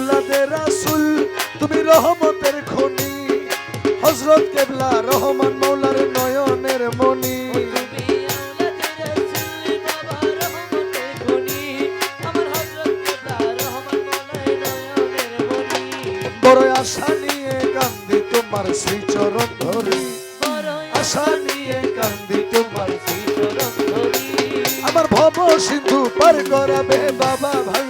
আওলাদের রাসুল, তুমি রহমতের খনি। হজরত কেবলা রহমান মৌলার নয়নের মনি বড় আশা নিয়ে কান্দি তোমার শ্রীচরণ ধরি। আশা নিয়ে কান্দি তোমার চরণ ধরি। আমার ভব সিন্ধু পার করাবে বাবা ভান্ডারি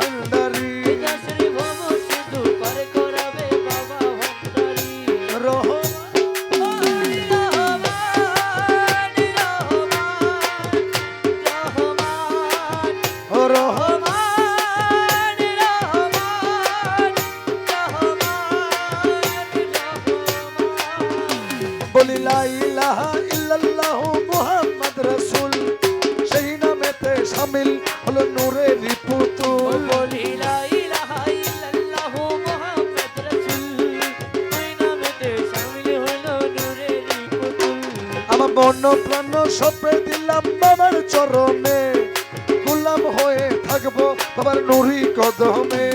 বলি লা ইলাহা ইল্লাল্লাহু মুহাম্মদ রাসূল। সেই নামেতে শামিল হলো নূরের পুতুল। আমার মন প্রাণ সপে দিলাম বাবার চরণে। গোলাম হয়ে থাকব বাবার নুরি কদমে।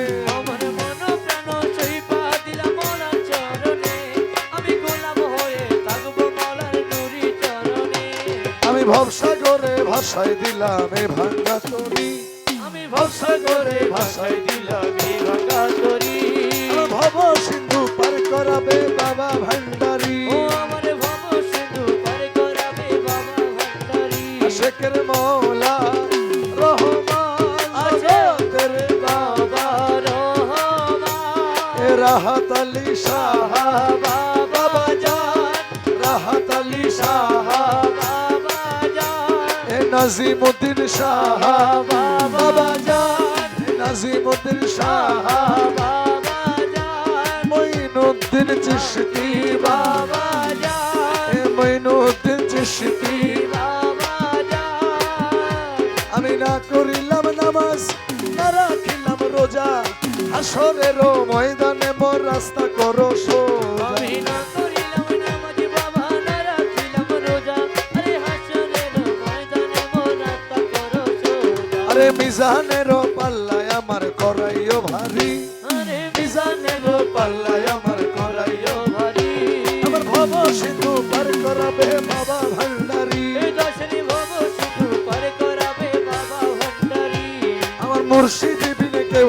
ভবসাগরে ভাষায় দিলাম এ ভাঙ্গা তরি আমি ভবসাগরে ভাষায় দিলাম এই ভাঙা তরি ভব সিন্ধু পার করাবে বাবা ভান্ডারি। ও আমার ভব সিন্ধু পার করাবে বাবা ভান্ডারি। শেখের মৌলা রহমান আজতের তেরে বাবা। বাবা রহমান। এ রাহাত আলী শাহ বাবা জান। রাহাত আলী শাহ এ নাজিমুদ্দিন শাহ, বাবা জান নাজিমুদ্দিন শাহ, বাবা জান মঈনুদ্দিন চিশতি, বাবা জান মঈনুদ্দিন চিশতি আমি না করিলাম নামাজ, না রাখিলাম রোজা। হাসরের ময়দানে মোর রাস্তা করো সোজা। আরে মিজানের পাল্লায় আমার করাইও ভারী। আরে মিজানের পাল্লায় আমার করাইও ভারি। আমার ভব সিন্ধু পার করাবে বাবা ভান্ডারি। ভব সিন্ধু পার করাবে বাবা ভান্ডারি। আমার মুর্শিদি বিনে কেউ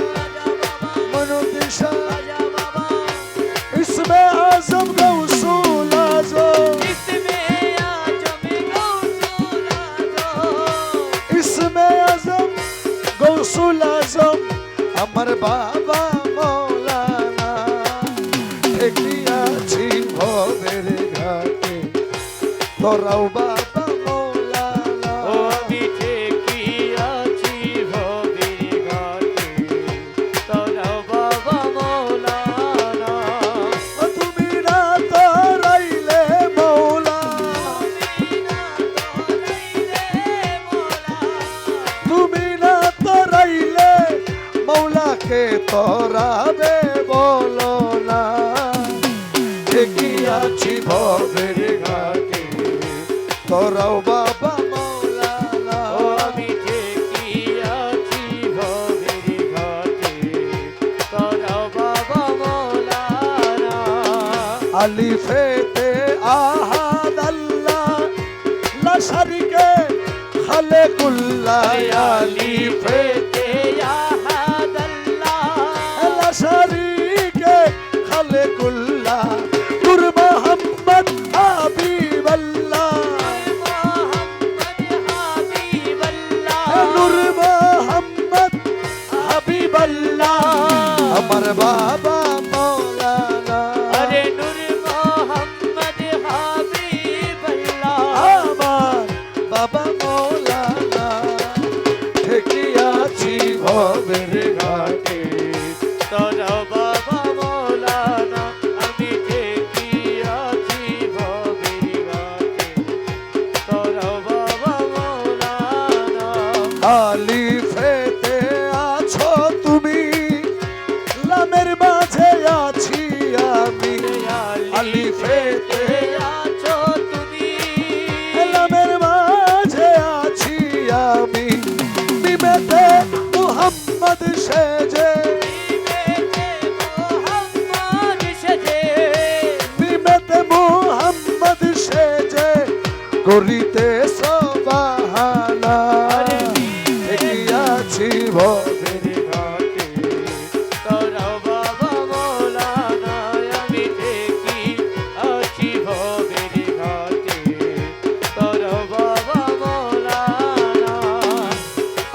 তোরাও বাবা মৌলানা ও আমি ঠিকই আছি ভবের ঘাটে তোরা বাবা মৌলানা ও তুমি না তোরাইলে মৌলা। তুমি না তোরাইলে মৌলাকে তোরাবে বলো না। ভবের ঘাটে তোরাও বাবা মৌলানা ও আমি ঠিকই আছি ভবের ঘাটে তোরা বাবা মৌলানা আলিফেতে আহাদ আল্লাহ লা শারিকে খালেকুল্লাহ আলিফেতে করিতে সবাহানা। ঠেকিয়াছি ভবের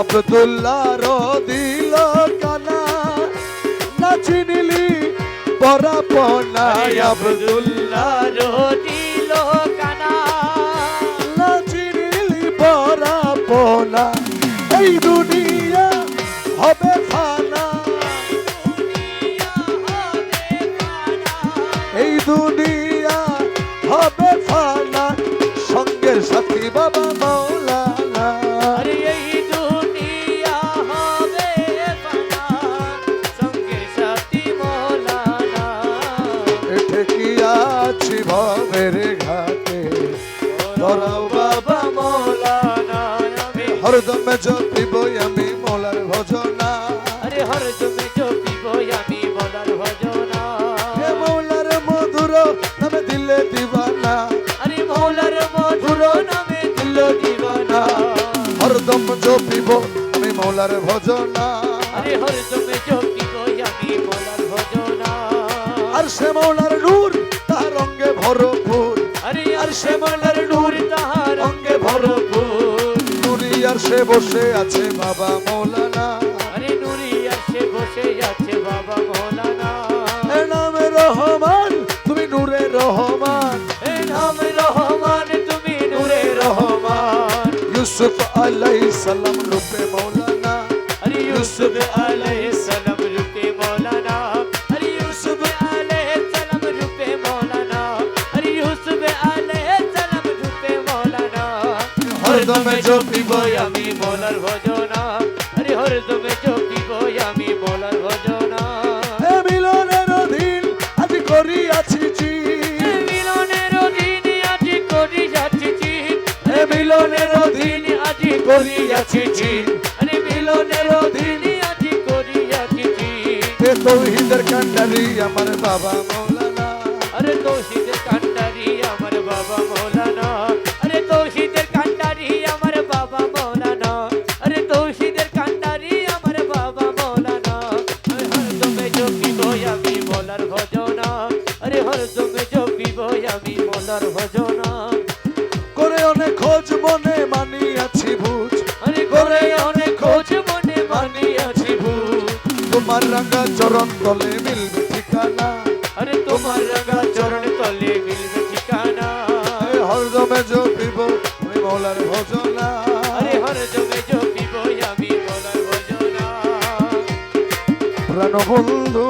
আব্দুল্লাহ দিল কানা। না চিনিলি পরাপনা আব্দুল্লাহ। হরদমে জপিব আমি মোলার ভজনা। আরে হর তুমি জপিব আমি বলার ভজনা। হে মৌলার মধুর নামে দিলে দিবানা। আরে মৌলার মধুর নামে দিল দিবানা। হরদম জপিব আমি মৌলার ভজনা। আরে হর তুমি জপিব আমি বলার ভজনা। আর সে মৌলার নূর তার রঙ্গে ভরপুর। আরে আর সে মলার বসে আছে বাবা মৌলানা। আরে নুরি বসে আছে বাবা মৌলানা। এ নামে রহমান তুমি নূরে রহমান। এ নামে রহমান তুমি নূরে রহমান। ইউসুফ আলাইহিস সালাম রূপে মৌলানা। আরে ইউসুফ আলাইহিস জপিব আমি মোলার ভজনা। হরি হর জমে জপিব আমি মোলার ভজনা। হে মিলনের অধীন আজি করি আছি মিলনের অধীন আজি করি যাচ্ছি হে মিলনের অধীন আজি করি যাচ্ছি হরি মিলনের অধীন আজি করি যাচ্ছি হে তৌহিদের কান্ডারি আমার বাবা মা। তোমার রাঙা চরণ তলে মিলবে ঠিকানা। আরে তোমার রাঙা চরণ তলে মিলবে ঠিকানা। হর জমে জপিব ওই মৌলার ভজনা। আরে হর জমে জপিব আমি মৌলার ভজনা। প্রাণ বন্ধু